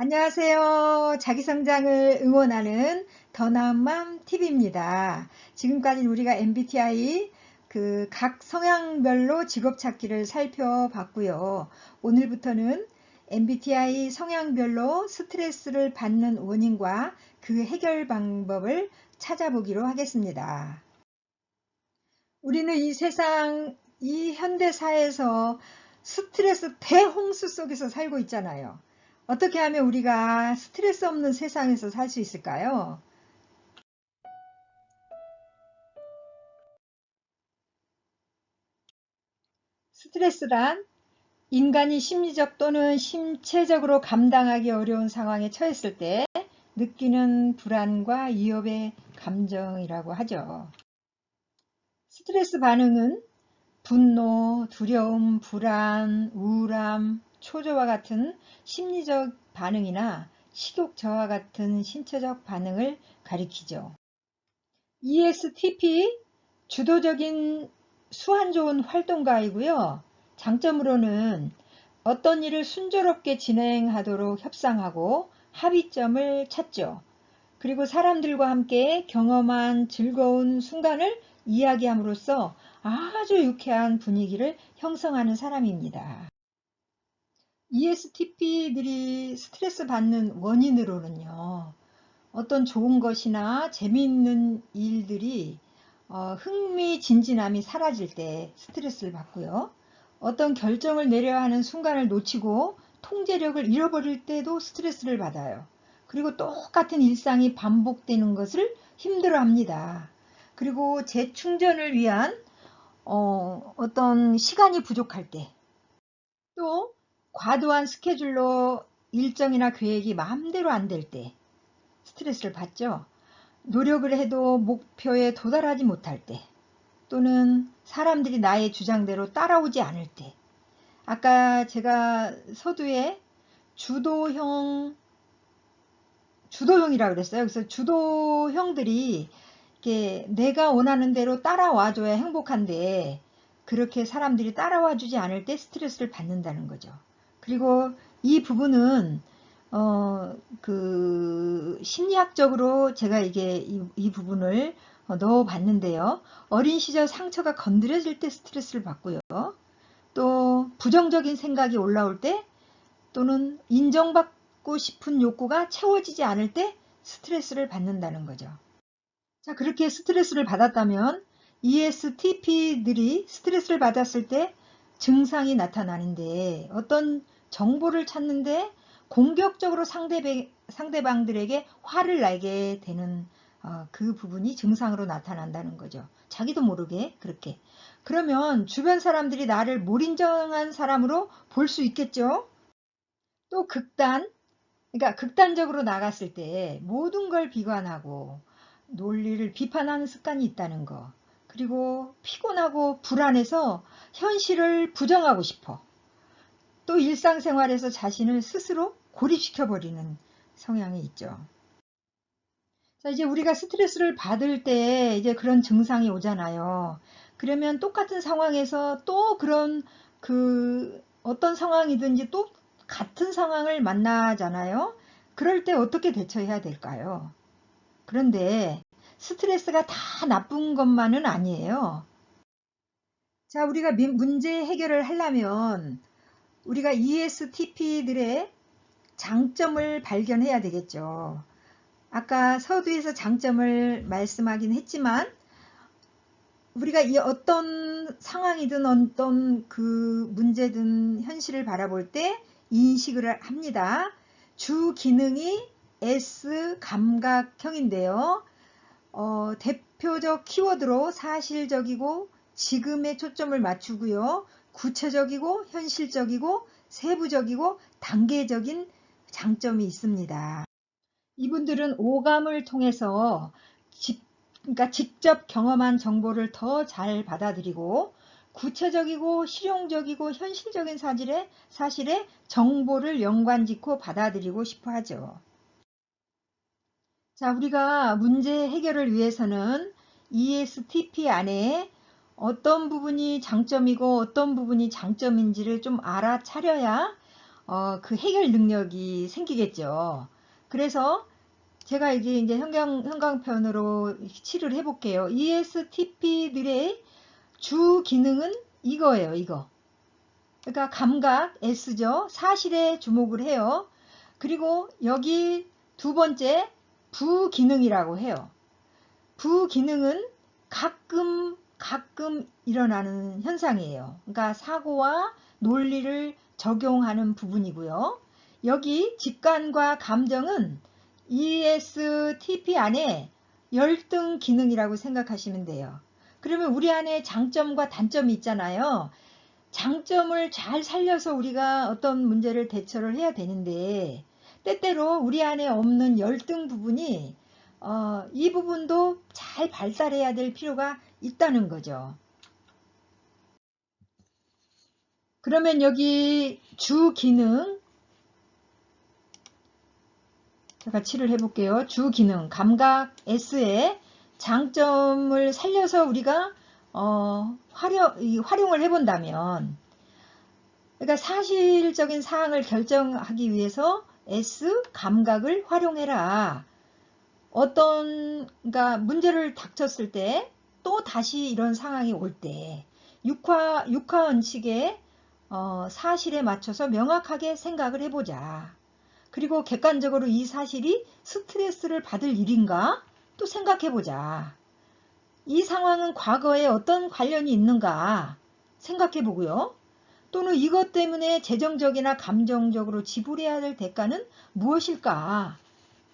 안녕하세요. 자기성장을 응원하는 더 나은 맘 TV입니다. 지금까지 우리가 MBTI 그 각 성향별로 직업 찾기를 살펴봤고요. 오늘부터는 MBTI 성향별로 스트레스를 받는 원인과 그 해결 방법을 찾아보기로 하겠습니다. 우리는 이 세상, 이 현대사에서 스트레스 대홍수 속에서 살고 있잖아요. 어떻게 하면 우리가 스트레스 없는 세상에서 살 수 있을까요? 스트레스란 인간이 심리적 또는 신체적으로 감당하기 어려운 상황에 처했을 때 느끼는 불안과 위협의 감정이라고 하죠. 스트레스 반응은 분노, 두려움, 불안, 우울함, 초조와 같은 심리적 반응이나 식욕 저하 같은 신체적 반응을 가리키죠. ESTP 주도적인 수완 좋은 활동가이고요. 장점으로는 어떤 일을 순조롭게 진행하도록 협상하고 합의점을 찾죠. 그리고 사람들과 함께 경험한 즐거운 순간을 이야기함으로써 아주 유쾌한 분위기를 형성하는 사람입니다. ESTP들이 스트레스 받는 원인으로는요. 어떤 좋은 것이나 재미있는 일들이 어, 흥미진진함이 사라질 때 스트레스를 받고요. 어떤 결정을 내려야 하는 순간을 놓치고 통제력을 잃어버릴 때도 스트레스를 받아요. 그리고 똑같은 일상이 반복되는 것을 힘들어합니다. 그리고 재충전을 위한 어, 어떤 시간이 부족할 때, 또 과도한 스케줄로 일정이나 계획이 마음대로 안 될 때 스트레스를 받죠. 노력을 해도 목표에 도달하지 못할 때 또는 사람들이 나의 주장대로 따라오지 않을 때 아까 제가 서두에 주도형 주도형이라고 그랬어요. 그래서 주도형들이 이렇게 내가 원하는 대로 따라와줘야 행복한데 그렇게 사람들이 따라와 주지 않을 때 스트레스를 받는다는 거죠. 그리고 이 부분은 어, 그 심리학적으로 제가 이게 이, 이 부분을 어, 넣어 봤는데요. 어린 시절 상처가 건드려질 때 스트레스를 받고요. 또 부정적인 생각이 올라올 때 또는 인정받고 싶은 욕구가 채워지지 않을 때 스트레스를 받는다는 거죠. 자, 그렇게 스트레스를 받았다면 ESTP들이 스트레스를 받았을 때 증상이 나타나는데 어떤 정보를 찾는데 공격적으로 상대배, 상대방들에게 화를 내게 되는 어, 그 부분이 증상으로 나타난다는 거죠. 자기도 모르게 그렇게. 그러면 주변 사람들이 나를 몰인정한 사람으로 볼 수 있겠죠. 또 극단, 그러니까 극단적으로 나갔을 때 모든 걸 비관하고 논리를 비판하는 습관이 있다는 거. 그리고 피곤하고 불안해서 현실을 부정하고 싶어. 또 일상생활에서 자신을 스스로 고립시켜버리는 성향이 있죠. 자, 이제 우리가 스트레스를 받을 때 이제 그런 증상이 오잖아요. 그러면 똑같은 상황에서 또 그런 그 어떤 상황이든지 또 같은 상황을 만나잖아요. 그럴 때 어떻게 대처해야 될까요? 그런데 스트레스가 다 나쁜 것만은 아니에요. 자, 우리가 문제 해결을 하려면 우리가 ESTP들의 장점을 발견해야 되겠죠. 아까 서두에서 장점을 말씀하긴 했지만 우리가 이 어떤 상황이든 어떤 그 문제든 현실을 바라볼 때 인식을 합니다. 주 기능이 S 감각형인데요. 어, 대표적 키워드로 사실적이고 지금에 초점을 맞추고요. 구체적이고 현실적이고 세부적이고 단계적인 장점이 있습니다. 이분들은 오감을 통해서 직, 그러니까 직접 경험한 정보를 더 잘 받아들이고 구체적이고 실용적이고 현실적인 사실에, 사실에 정보를 연관짓고 받아들이고 싶어 하죠. 자, 우리가 문제 해결을 위해서는 ESTP 안에 어떤 부분이 장점이고 어떤 부분이 장점인지를 좀 알아차려야 어, 그 해결 능력이 생기겠죠. 그래서 제가 이게 이제 형광, 형광편으로 칠을 해볼게요. ESTP들의 주 기능은 이거예요, 이거. 그러니까 감각 S죠. 사실에 주목을 해요. 그리고 여기 두 번째 부기능이라고 해요. 부기능은 가끔 가끔 일어나는 현상이에요. 그러니까 사고와 논리를 적용하는 부분이고요. 여기 직관과 감정은 ESTP 안에 열등 기능이라고 생각하시면 돼요. 그러면 우리 안에 장점과 단점이 있잖아요. 장점을 잘 살려서 우리가 어떤 문제를 대처를 해야 되는데 때때로 우리 안에 없는 열등 부분이 어, 이 부분도 잘 발달해야 될 필요가 있다는 거죠. 그러면 여기 주 기능 제가 칠을 해볼게요. 주 기능 감각 S의 장점을 살려서 우리가 어, 활용, 활용을 해본다면 그러니까 사실적인 사항을 결정하기 위해서 S 감각을 활용해라. 어떤 그러니까 문제를 닥쳤을 때 또 다시 이런 상황이 올 때 육화 육화 원칙의 어, 사실에 맞춰서 명확하게 생각을 해보자. 그리고 객관적으로 이 사실이 스트레스를 받을 일인가 또 생각해보자. 이 상황은 과거에 어떤 관련이 있는가 생각해 보고요. 또는 이것 때문에 재정적이나 감정적으로 지불해야 될 대가는 무엇일까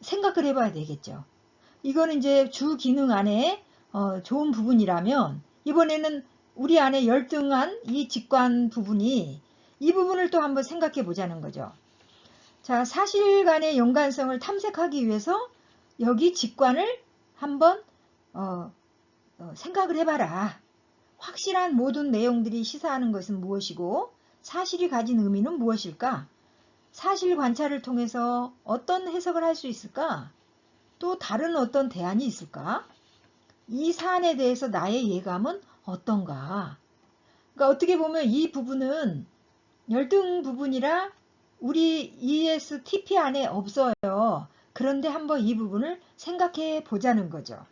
생각을 해봐야 되겠죠. 이거는 이제 주 기능 안에 어, 좋은 부분이라면 이번에는 우리 안에 열등한 이 직관 부분이 이 부분을 또 한번 생각해 보자는 거죠. 자, 사실간의 연관성을 탐색하기 위해서 여기 직관을 한번 어, 어, 생각을 해봐라. 확실한 모든 내용들이 시사하는 것은 무엇이고 사실이 가진 의미는 무엇일까? 사실 관찰을 통해서 어떤 해석을 할 수 있을까? 또 다른 어떤 대안이 있을까? 이 사안에 대해서 나의 예감은 어떤가? 그러니까 어떻게 보면 이 부분은 열등 부분이라 우리 ESTP 안에 없어요. 그런데 한번 이 부분을 생각해 보자는 거죠.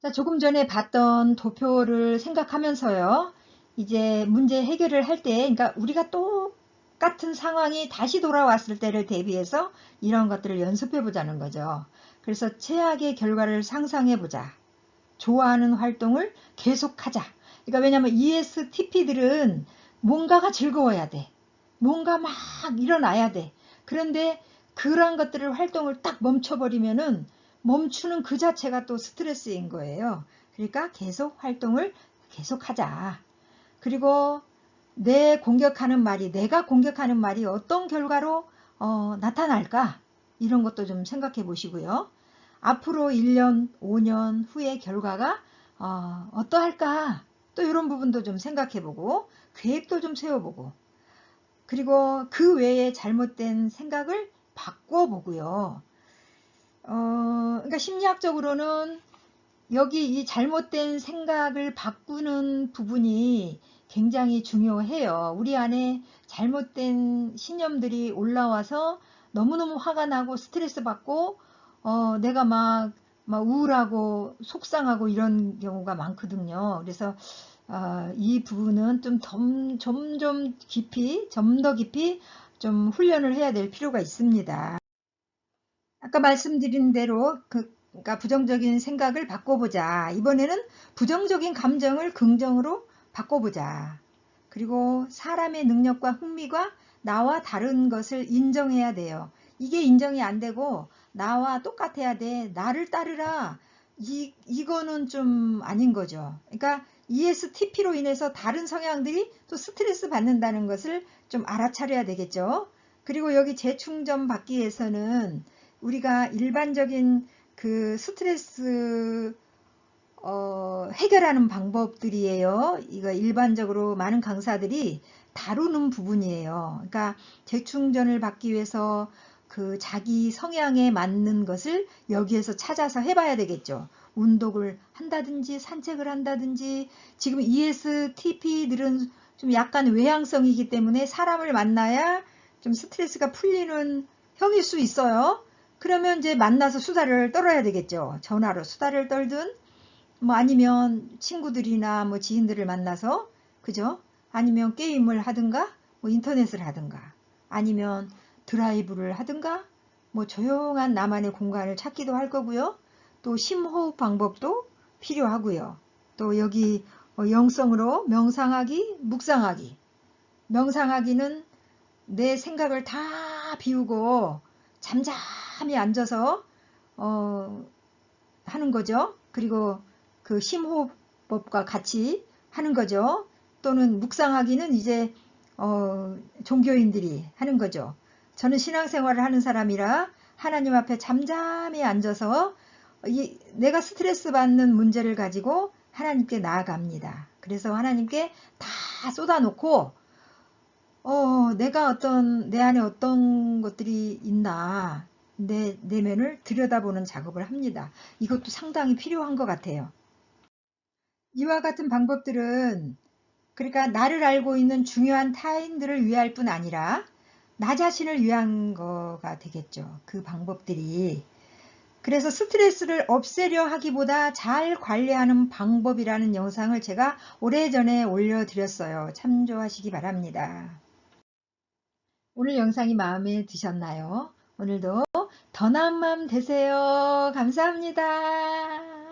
자, 조금 전에 봤던 도표를 생각하면서요. 이제 문제 해결을 할 때, 그러니까 우리가 똑같은 상황이 다시 돌아왔을 때를 대비해서 이런 것들을 연습해 보자는 거죠. 그래서 최악의 결과를 상상해 보자. 좋아하는 활동을 계속하자. 그러니까 왜냐하면 ESTP들은 뭔가가 즐거워야 돼. 뭔가 막 일어나야 돼. 그런데 그러한 것들을 활동을 딱 멈춰버리면은 멈추는 그 자체가 또 스트레스인 거예요. 그러니까 계속 활동을 계속하자. 그리고 내 공격하는 말이 내가 공격하는 말이 어떤 결과로 어, 나타날까 이런 것도 좀 생각해 보시고요. 앞으로 1년, 5년 후의 결과가 어, 떠할까 또 이런 부분도 좀 생각해 보고 계획도 좀 세워보고 그리고 그 외에 잘못된 생각을 바꿔보고요. 어, 그러니까 심리학적으로는 여기 이 잘못된 생각을 바꾸는 부분이 굉장히 중요해요. 우리 안에 잘못된 신념들이 올라와서 너무너무 화가 나고 스트레스 받고 어, 내가 막, 막 우울하고 속상하고 이런 경우가 많거든요. 그래서 어, 이 부분은 좀 점, 점점 깊이, 좀더 깊이 좀 훈련을 해야 될 필요가 있습니다. 아까 말씀드린 대로 그, 그러니까 부정적인 생각을 바꿔보자. 이번에는 부정적인 감정을 긍정으로 바꿔보자. 그리고 사람의 능력과 흥미가 나와 다른 것을 인정해야 돼요. 이게 인정이 안 되고 나와 똑같아야 돼. 나를 따르라. 이, 이거는 좀 아닌 거죠. 그러니까 ESTP로 인해서 다른 성향들이 또 스트레스 받는다는 것을 좀 알아차려야 되겠죠. 그리고 여기 재충전 받기 위해서는 우리가 일반적인 그 스트레스 어, 해결하는 방법들이에요. 이거 일반적으로 많은 강사들이 다루는 부분이에요. 그러니까 재충전을 받기 위해서 그 자기 성향에 맞는 것을 여기에서 찾아서 해봐야 되겠죠. 운동을 한다든지 산책을 한다든지 지금 ESTP들은 좀 약간 외향성이기 때문에 사람을 만나야 좀 스트레스가 풀리는 형일 수 있어요. 그러면 이제 만나서 수다를 떨어야 되겠죠. 전화로 수다를 떨든 뭐 아니면 친구들이나 뭐 지인들을 만나서 그죠? 아니면 게임을 하든가 뭐 인터넷을 하든가 아니면 드라이브를 하든가 뭐 조용한 나만의 공간을 찾기도 할 거고요. 또 심호흡 방법도 필요하고요. 또 여기 어, 영성으로 명상하기, 묵상하기. 명상하기는 내 생각을 다 비우고 잠잠히 앉아서 어, 하는 거죠. 그리고 그 심호흡법과 같이 하는 거죠. 또는 묵상하기는 이제 어, 종교인들이 하는 거죠. 저는 신앙생활을 하는 사람이라 하나님 앞에 잠잠히 앉아서 이, 내가 스트레스 받는 문제를 가지고 하나님께 나아갑니다. 그래서 하나님께 다 쏟아놓고 어, 내가 어떤 내 안에 어떤 것들이 있나 내 내면을 들여다보는 작업을 합니다. 이것도 상당히 필요한 것 같아요. 이와 같은 방법들은 그러니까 나를 알고 있는 중요한 타인들을 위할 뿐 아니라 나 자신을 위한 거가 되겠죠. 그 방법들이. 그래서 스트레스를 없애려 하기보다 잘 관리하는 방법이라는 영상을 제가 오래전에 올려드렸어요. 참조하시기 바랍니다. 오늘 영상이 마음에 드셨나요? 오늘도 더 나은 마음 되세요. 감사합니다.